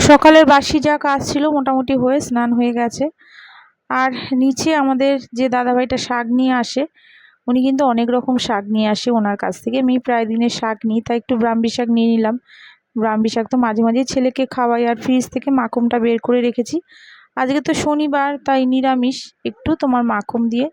সকালের বাসি যা কাজ ছিল মোটামুটি হয়ে স্নান হয়ে গেছে। আর নিচে আমাদের যে দাদাভাইটা শাক নিয়ে আসে, উনি কিন্তু অনেক রকম শাক নিয়ে আসে ওনার কাছ থেকে। আমি প্রায় দিনের শাক নিই, তাই একটু ব্রাহ্মী শাক নিয়ে নিলাম। ব্রাহ্মী শাক তো মাঝে মাঝে ছেলেকে খাওয়াই আর ফ্রিজ থেকে মাখমটা বের করে রেখেছি। আজকে তো শনিবার, তাই নিরামিষ। একটু তোমার মাখম দিয়ে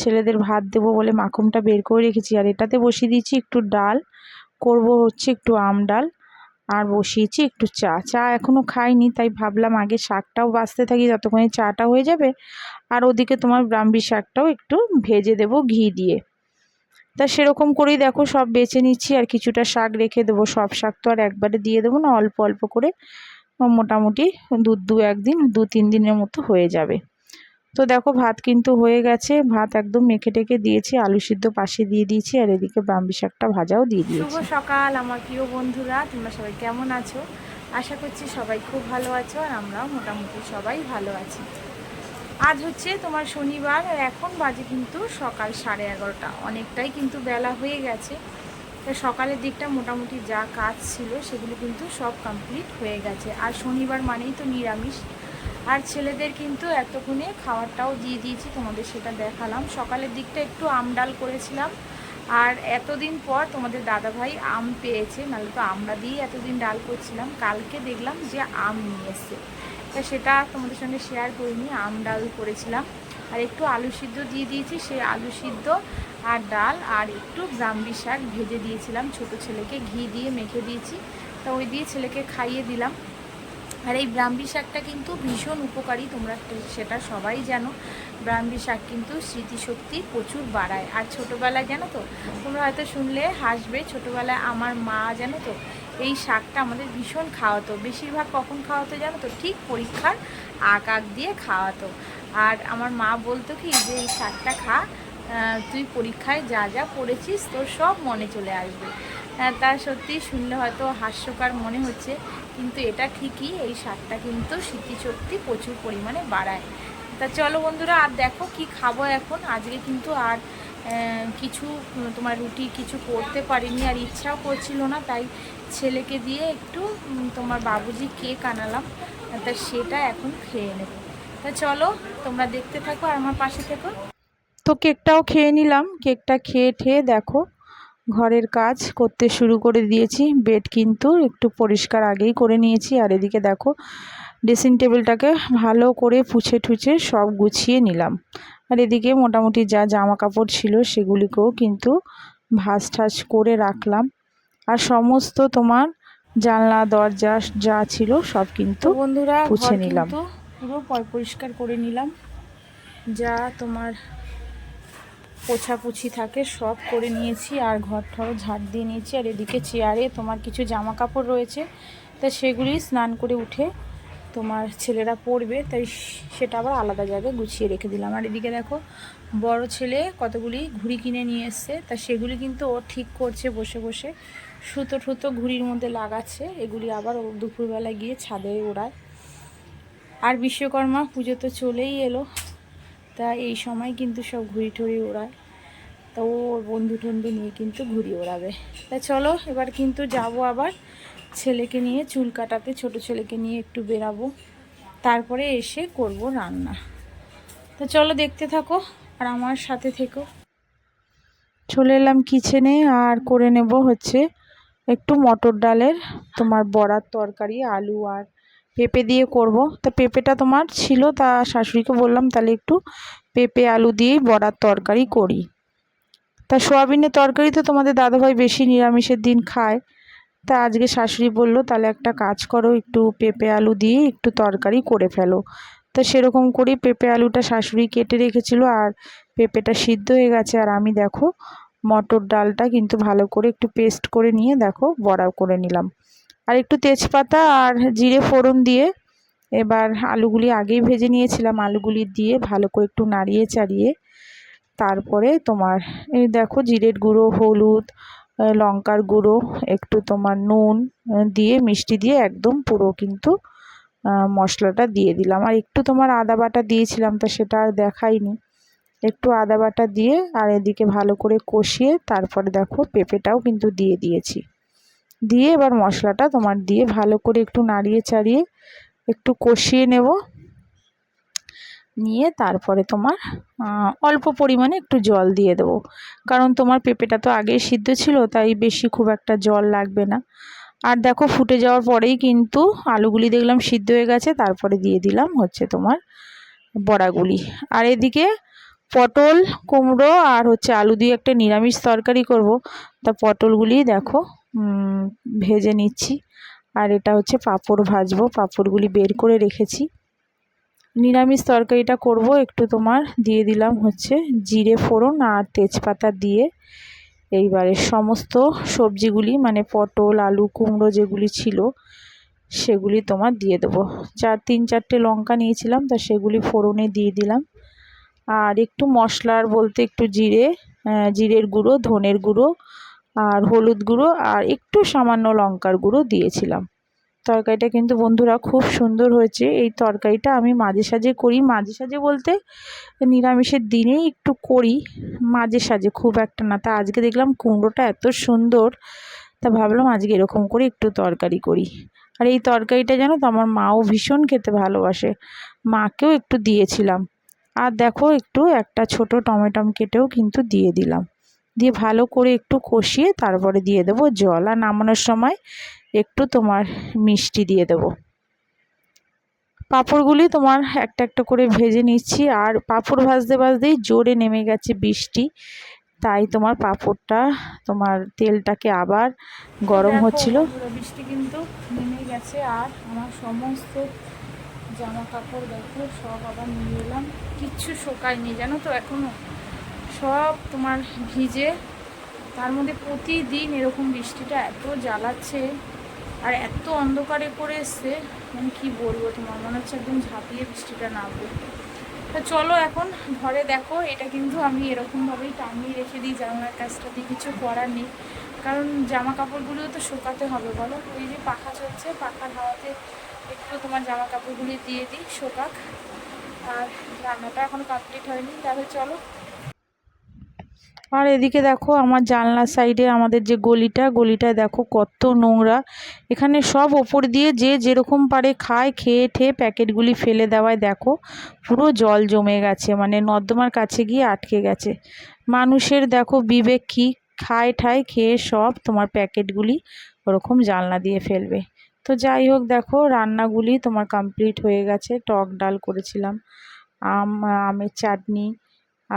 ছেলেদের ভাত দেবো বলে মাখমটা বের করে রেখেছি। আর এটাতে বসিয়ে দিয়েছি একটু ডাল, করব হচ্ছে একটু আম ডাল। আর বসিয়েছি একটু চা। চা এখনও খাইনি, তাই ভাবলাম আগে শাকটাও বাঁচতে থাকি, যতক্ষণে চাটা হয়ে যাবে। আর ওদিকে তোমার ব্রাহ্মী শাকটাও একটু ভেজে দেব ঘি দিয়ে। তা সেরকম করেই দেখো সব বেছে নিচ্ছি, আর কিছুটা শাক রেখে দেবো। সব শাক তো আর একবারে দিয়ে দেবো না, অল্প অল্প করে। মোটামুটি দু দু একদিন দু তিন দিনের মতো হয়ে যাবে। তো দেখো ভাত কিন্তু হয়ে গেছে। ভাত একদম মেখে টেকে দিয়েছি, আলু সিদ্ধ পাশে দিয়ে দিয়েছি, আর এদিকে ব্রাহ্মী শাকটা ভাজাও দিয়ে দিয়েছি। শুভ সকাল আমার প্রিয় বন্ধুরা, তোমরা সবাই কেমন আছো? আশা করছি সবাই খুব ভালো আছো, আর আমরাও মোটামুটি সবাই ভালো আছি। আজ হচ্ছে তোমার শনিবার, আর এখন বাজে কিন্তু সকাল সাড়ে এগারোটা। অনেকটাই কিন্তু বেলা হয়ে গেছে। তা সকালের দিকটা মোটামুটি যা কাজ ছিল, সেগুলো কিন্তু সব কমপ্লিট হয়ে গেছে। আর শনিবার মানেই তো নিরামিষ। আর ছেলেদের কিন্তু এতক্ষণে খাবারটাও দিয়ে দিয়েছি, তোমাদের সেটা দেখালাম। সকালের দিকটা একটু আম ডাল করেছিলাম। আর এতদিন পর তোমাদের দাদাভাই আম পেয়েছে, নাহলে তো আমরা দিয়েই এতদিন ডাল করছিলাম। কালকে দেখলাম যে আম নিয়ে এসছে। তা সেটা তোমাদের সঙ্গে শেয়ার করিনি, আম ডাল করেছিলাম। আর একটু আলু সিদ্ধ দিয়ে দিয়েছি সেই আলু সিদ্ধ আর ডাল আর একটু ব্রাহ্মী শাক ভেজে দিয়েছিলাম। ছোট ছেলেকে ঘি দিয়ে মেখে দিয়েছি। তা ওই দিয়ে ছেলেকে খাইয়ে দিলাম। আর এই ব্রাহ্মী শাকটা কিন্তু ভীষণ উপকারী, তোমরা সেটা সবাই জানো। ব্রাহ্মী শাক কিন্তু স্মৃতিশক্তি প্রচুর বাড়ায়। আর ছোটোবেলায় জানো তো, তোমরা হয়তো শুনলে, হাসবে, ছোটোবেলায় আমার মা জানো তো, এই শাকটা আমাদের ভীষণ খাওয়াতো। বেশিরভাগ কখন খাওয়াতো জানো তো? ঠিক পরীক্ষার আক আক দিয়ে খাওয়াতো। আর আমার মা বলতো কি, যে এই শাকটা খা তুই পরীক্ষায় যা যা পড়েছিস, তোর সব মনে চলে আসবে। তার সত্যি শুনলে হয়তো হাস্যকর মনে হচ্ছে। কিন্তু এটা ঠিকই, এই শাকটা কিন্তু স্মৃতিশক্তি প্রচুর পরিমাণে বাড়ায়। তা চলো বন্ধুরা, আর দেখো কি খাব এখন। আজকে কিন্তু আর কিছু, তোমার রুটি কিছু করতে পারিনি, আর ইচ্ছাও করছিল না, তাই ছেলেকে দিয়ে একটু তোমার বাবুজি কেক আনালাম, তা সেটা এখন খেয়ে নেব। তা চলো, তোমরা দেখতে থাকো আর আমার পাশে থেকো। তো কেকটাও খেয়ে নিলাম, কেকটা খেয়ে ঠেয়ে দেখো। ঘরের কাজ করতে শুরু করে দিয়েছি। বেড কিন্তু একটু পরিষ্কার আগেই করে নিয়েছি। আর এদিকে দেখো ড্রেসিং টেবিলটাকে ভালো করে পুছে ঠুছে সব গুছিয়ে নিলাম। আর এদিকে মোটামুটি যা জামা কাপড় ছিল সেগুলিকেও কিন্তু ভাস ঠাস করে রাখলাম। আর সমস্ত তোমার জানলা দরজা যা ছিল সব কিন্তু বন্ধুরা পুছে নিলাম। পুরো পরিষ্কার করে নিলাম। যা তোমার পোছাপুছি থাকে, সব করে নিয়েছি আর ঘর ঠরও ঝাড় দিয়ে নিয়েছি। আর এদিকে চেয়ারে তোমার কিছু জামা কাপড় রয়েছে, তা সেগুলি স্নান করে উঠে তোমার ছেলেরা পড়বে তাই সেটা আবার আলাদা জায়গায় গুছিয়ে রেখে দিলাম। আর এদিকে দেখো, বড় ছেলে কতগুলি ঘুড়ি কিনে নিয়ে এসছে, তা সেগুলি কিন্তু ও ঠিক করছে বসে বসে। সুতো ঠুতো ঘুড়ির মধ্যে লাগাচ্ছে, এগুলি আবার ও দুপুরবেলা গিয়ে ছাদে ওড়ায়। আর বিশ্বকর্মা পুজো তো চলেই এলো। তা এই সময় কিন্তু সব ঘুড়ি টুড়ি ওড়ায়। তা ওর বন্ধু টন্ধু নিয়ে কিন্তু ঘুড়ি ওড়াবে। তা চলো, এবার কিন্তু যাব আবার ছেলেকে নিয়ে, চুল কাটাতে, ছোট ছেলেকে নিয়ে একটু বেরাবো তারপরে এসে করব রান্না। তো চলো, দেখতে থাকো আর আমার সাথে থেকো। চলে এলাম কিচেনে আর করে নেব হচ্ছে একটু মটর ডালের, তোমার বড়ার তরকারি, আলু আর পেঁপে দিয়ে করব। তা পেঁপেটা তোমার ছিল, তা শাশুড়িকে বললাম তাহলে একটু পেঁপে, আলু দিয়েই বড়ার তরকারি করি। তা সোয়াবিনের তরকারি তো তোমাদের দাদাভাই বেশি নিরামিষের দিন খায়। তা আজকে শাশুড়ি বলল, তাহলে একটা কাজ করো, একটু পেঁপে, আলু দিয়ে একটু তরকারি করে ফেলো। তা সেরকম করেই পেঁপে, আলুটা শাশুড়ি কেটে রেখেছিল আর পেঁপেটা সিদ্ধ হয়ে গেছে। আর আমি দেখো, মটর ডালটা কিন্তু ভালো করে একটু পেস্ট করে নিয়ে দেখো বড়া করে নিলাম। আর একটু তেজপাতা আর জিরে ফোড়ন দিয়ে এবার আলুগুলি আগেই ভেজে নিয়েছিলাম, আলুগুলি দিয়ে ভালো করে একটু নাড়িয়ে চাড়িয়ে তারপরে তোমার, এই দেখো জিরের গুঁড়ো, হলুদ লঙ্কার গুঁড়ো, একটু তোমার নুন দিয়ে মিষ্টি দিয়ে একদম পুরো কিন্তু মশলাটা দিয়ে দিলাম। আর একটু তোমার আদা বাটা দিয়েছিলাম তো সেটা আর দেখাইনি। একটু আদা বাটা দিয়ে আর এদিকে ভালো করে কষিয়ে তারপরে দেখো পেঁপেটাও কিন্তু দিয়ে দিয়েছি। দিয়ে এবার মশলাটা তোমার দিয়ে ভালো করে একটু নাড়িয়ে চাড়িয়ে একটু কষিয়ে নেব। নিয়ে তারপরে তোমার অল্প পরিমাণে একটু জল দিয়ে দেবো। কারণ তোমার পেঁপেটা তো আগেই সিদ্ধ ছিল, তাই বেশি খুব একটা জল লাগবে না। আর দেখো ফুটে যাওয়ার পরেই কিন্তু আলুগুলি দেখলাম সিদ্ধ হয়ে গেছে, তারপরে দিয়ে দিলাম হচ্ছে তোমার বড়াগুলি। আর এদিকে পটল, কুমড়ো আর হচ্ছে আলু দিয়ে একটা নিরামিষ তরকারি করব। তা পটলগুলি দেখো ভেজে নিচ্ছি। আর এটা হচ্ছে পাঁপড় ভাজবো। পাঁপড়গুলি বের করে রেখেছি। নিরামিষ তরকারিটা করব। একটু তোমার দিয়ে দিলাম হচ্ছে জিরে ফোড়ন আর তেজপাতা দিয়ে। এইবারে সমস্ত সবজিগুলি মানে পটল, আলু, কুমড়ো যেগুলি ছিল, সেগুলি তোমার দিয়ে দেবো। চার, তিন চারটে লঙ্কা নিয়েছিলাম, তা সেগুলি ফোড়নে দিয়ে দিলাম। আর একটু মশলার বলতে একটু জিরে জিরের গুঁড়ো, ধনের গুঁড়ো আর হলুদ গুঁড়ো আর একটু সামান্য লঙ্কার গুঁড়ো দিয়েছিলাম। তরকারিটা কিন্তু বন্ধুরা খুব সুন্দর হয়েছে। এই তরকারিটা আমি মাঝে সাঝে করি। মাঝে সাঝে বলতে নিরামিষের দিনেই একটু করি, মাঝে সাঝে খুব একটা না। তা আজকে দেখলাম কুমড়োটা এত সুন্দর, তা ভাবলাম আজকে এরকম করে একটু তরকারি করি। আর এই তরকারিটা জানো তো, আমার মাও ভীষণ খেতে ভালোবাসে। মাকেও একটু দিয়েছিলাম। আর দেখো একটু একটা ছোট টমেটম কেটেও কিন্তু দিয়ে দিলাম। দিয়ে ভালো করে একটু কষিয়ে তারপরে দিয়ে দেবো জল। আর নামানোর সময় একটু তোমার মিষ্টি দিয়ে দেবো। পাঁপড়গুলি তোমার একটা একটা করে ভেজে নিচ্ছি। আর পাঁপড় ভাজতে ভাজতেই জোরে নেমে গেছে বৃষ্টি। তাই তোমার পাঁপড়টা তোমার তেলটাকে আবার গরম হচ্ছিল। বৃষ্টি কিন্তু নেমে গেছে। আর আমার সমস্ত জামা কাপড় দেখো সব আবার নিয়ে এলাম। কিচ্ছু শোকায়নি জানো তো এখনও সব তোমার ভিজে, তার মধ্যে প্রতিদিন এরকম বৃষ্টিটা এত জ্বালাচ্ছে আর এত অন্ধকারে করে এসছে মানে কি বলব তোমার, মনে হচ্ছে একদম ঝাঁপিয়ে বৃষ্টিটা নামবে। তা চলো এখন ঘরে দেখো, এটা কিন্তু আমি এরকমভাবেই টাঙিয়ে রেখে দিই জামার কাজটা দিয়ে কিছু করার নেই। কারণ জামা কাপড়গুলোও তো শোকাতে হবে, বলো? ওই যে পাখা চলছে, পাখার হাওয়াতে একটু তোমার জামা কাপড়গুলি দিয়ে দিই, শোকাক। আর রান্নাটা এখনও কমপ্লিট হয়নি, তাহলে চলো আর এদিকে দেখো আমার জানলার সাইডে আমাদের যে গলিটা, গলিটায় দেখো কত নোংরা। এখানে সব ওপর দিয়ে যে যেরকম পারে খায়, খেয়ে ঠেয়ে প্যাকেটগুলি ফেলে দেওয়ায় দেখো পুরো জল জমে গেছে মানে নর্দমার কাছে গিয়ে আটকে গেছে। মানুষের দেখো বিবেক কী খায় ঠায় খেয়ে সব তোমার প্যাকেটগুলি ওরকম জানলা দিয়ে ফেলবে। তো যাই হোক দেখো রান্নাগুলি তোমার কমপ্লিট হয়ে গেছে, টক ডাল করেছিলাম, আম, আমের চাটনি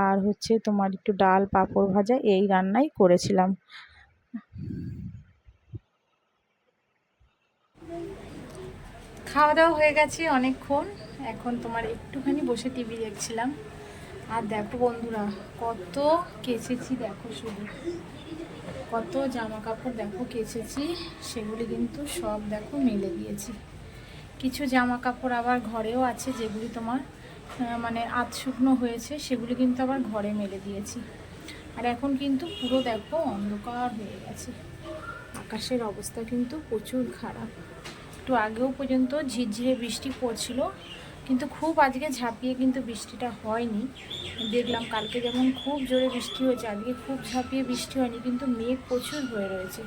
আর হচ্ছে তোমার একটু ডাল, পাঁপড় ভাজা এই রান্নাই করেছিলাম। খাওয়া দাওয়া হয়ে গেছে অনেকক্ষণ। এখন তোমার একটুখানি বসে টিভি দেখছিলাম। আর দেখো বন্ধুরা, কত কেচেছি দেখো শুধু। কত জামা কাপড় দেখো কেচেছি, সেগুলি কিন্তু সব দেখো মেলে দিয়েছি। কিছু জামা কাপড় আবার ঘরেও আছে যেগুলি তোমার মানে আধ শুকনো হয়েছে, সেগুলি কিন্তু আবার ঘরে মেলে দিয়েছি। আর এখন কিন্তু পুরো দেখো অন্ধকার হয়ে গেছে। আকাশের অবস্থা কিন্তু প্রচুর খারাপ। একটু আগেও পর্যন্ত ঝিরঝিরে বৃষ্টি পড়ছিল, কিন্তু খুব আজকে ঝাঁপিয়ে কিন্তু বৃষ্টিটা হয়নি। দেখলাম কালকে যেমন খুব জোরে বৃষ্টি হয়েছে, আজকে খুব ঝাঁপিয়ে বৃষ্টি হয়নি, কিন্তু মেঘ প্রচুর হয়ে রয়েছে।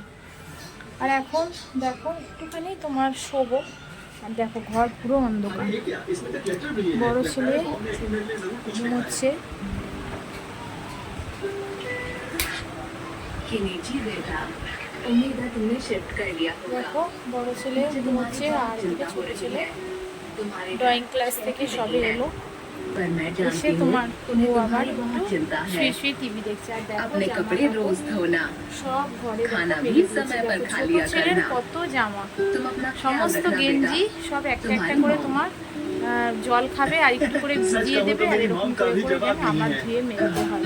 আর এখন দেখো একটুখানি তোমার শোবো। আর দেখো ঘর পুরো অন্ধকার। বড় ছেলে ঘুমোচ্ছে। দেখো বড় ছেলে ঘুমোচ্ছে আর ছোট ছেলে। ড্রয়িং ক্লাস থেকে সবে এলো। এসে তোমার ও আবার শুয়ে শুয়ে টিভি দেখছে আর দেখো अपने জামা कपड़े কাপড় रोज धोना সব ঘরে খানা দেখো भी মেলে समय দিয়েছে। पर দেখো, खा ছোট लिया ছেলের करना। কত জামা तुम अपना ख्याल সমস্ত रखना গেঞ্জি बेटा সব একটা একটা করে তোমার আহ, জল খাবে আর একটু করে ভিজিয়ে দেবে আর এরকম করে করে যেন আমার ধুয়ে মেলতে হয়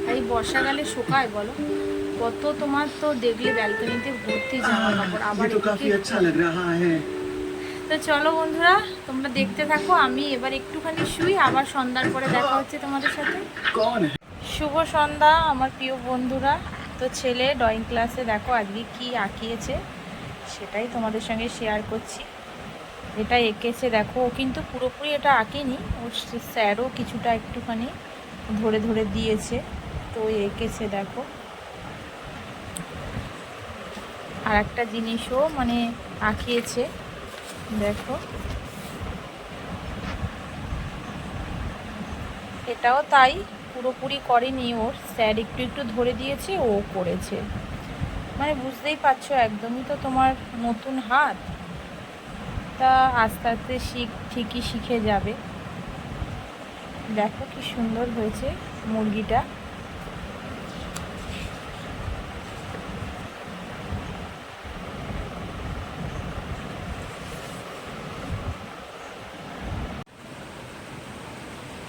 আর এই বর্ষাকালে শুকায় বলো কত তোমার তো দেখলে ব্যালকনিতে ভর্তি জামা কাপড় আবার ये तो काफी এদিকে अच्छा लग रहा है তো চলো বন্ধুরা, তোমরা দেখতে থাকো, আমি এবার একটুখানি শুই, আবার সন্ধ্যার পরে দেখা হচ্ছে তোমাদের সাথে। শুভ সন্ধ্যা, আমার প্রিয় বন্ধুরা। তো ছেলে ড্রয়িং ক্লাসে দেখো আজকে কি আঁকিয়েছে, সেটাই তোমাদের সঙ্গে শেয়ার করছি। এটা এঁকেছে, দেখো, ও কিন্তু পুরোপুরি এটা আঁকেনি, ওর স্যারও কিছুটা একটুখানি ধরে ধরে দিয়েছে, তো এঁকেছে, দেখো। আর একটা জিনিসও মানে আঁকিয়েছে। দেখো। এটাও তাই, পুরোপুরি করেনি ওর। স্যার একটু একটু ধরে দিয়েছে, ও করেছে। মানে বুঝতেই পারছ, একদমই তো তোমার নতুন হাত। তা আস্তে আস্তে শিখ, ঠিকই শিখে যাবে। দেখো কি সুন্দর হয়েছে মুরগিটা।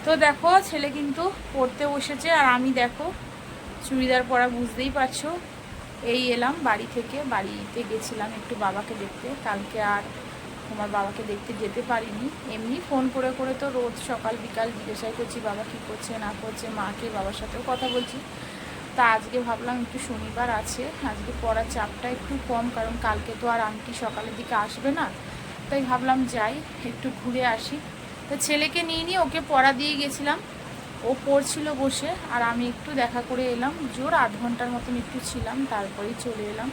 তো দেখো, ছেলে কিন্তু পড়তে বসেছে আর আমি দেখো, চুড়িদার পরা বুঝতেই পারছ। এই এলাম বাড়ি থেকে, বাড়িতে গেছিলাম একটু বাবাকে দেখতে। কালকে আর তোমার বাবাকে দেখতে যেতে পারিনি। এমনি ফোন করে করে তো রোজ সকাল, বিকাল জিজ্ঞাসা করছি, বাবা কী করছে, না করছে, মাকে, বাবার সাথেও কথা বলছি। তা আজকে ভাবলাম একটু শনিবার আছে, আজকে পড়ার চাপটা একটু কম, কারণ কালকে তো আর আন্টি সকালের দিকে আসবে না। তাই ভাবলাম যাই, একটু ঘুরে আসি। তো ছেলেকে নিয়ে নিয়ে ওকে পড়া দিয়ে গেছিলাম। ও পড়ছিল বসে আর আমি একটু দেখা করে এলাম। জোর আধ ঘণ্টার মতন একটু ছিলাম, তারপরেই চলে এলাম।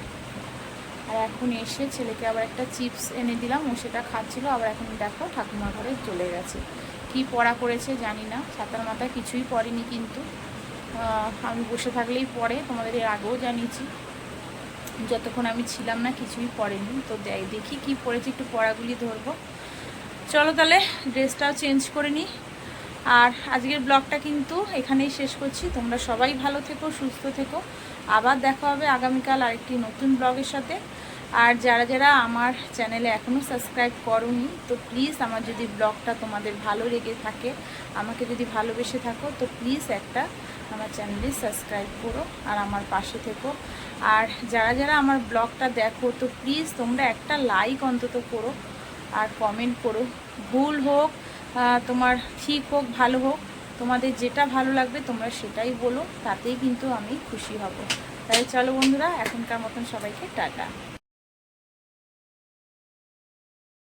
আর এখন এসে ছেলেকে আবার একটা চিপস এনে দিলাম। ও সেটা খাচ্ছিল, আবার এখন দেখো ঠাকুমা ঘরে চলে গেছে। কি পড়া করেছে জানি না, সাঁতার মাথায় কিছুই পড়েনি কিন্তু। আমি বসে থাকলেই পড়ে, তোমাদের এর আগেও জানিয়েছি। যতক্ষণ আমি ছিলাম না কিছুই পড়েনি। তো দেখ- দেখি কি পড়েছে, একটু পড়াগুলি ধরবো। চলো তাহলে ড্রেসটাও চেঞ্জ করে নিই। আর আজকের ব্লগটা কিন্তু এখানেই শেষ করছি। তোমরা সবাই ভালো থেকো, সুস্থ থেকো। আবার দেখা হবে আগামীকাল আরেকটি নতুন ব্লগের সাথে। আর যারা যারা আমার চ্যানেলে এখনও সাবস্ক্রাইব করোনি, তো প্লিজ আমার যদি ব্লগটা তোমাদের ভালো লেগে থাকে, আমাকে যদি ভালোবেসে থাকো, তো প্লিজ একটা আমার চ্যানেলে সাবস্ক্রাইব করো আর আমার পাশে থেকো। আর যারা যারা আমার ব্লগটা দেখো, তো প্লিজ তোমরা একটা লাইক অন্তত করো। আর কমেন্ট করো। ভুল হোক তোমার ঠিক হোক, ভালো হোক, তোমাদের যেটা ভালো লাগবে তোমরা সেটাই বলো, তাতেই কিন্তু আমি খুশি হব। তাই চলো বন্ধুরা, এখনকার মতন সবাইকে টাটা।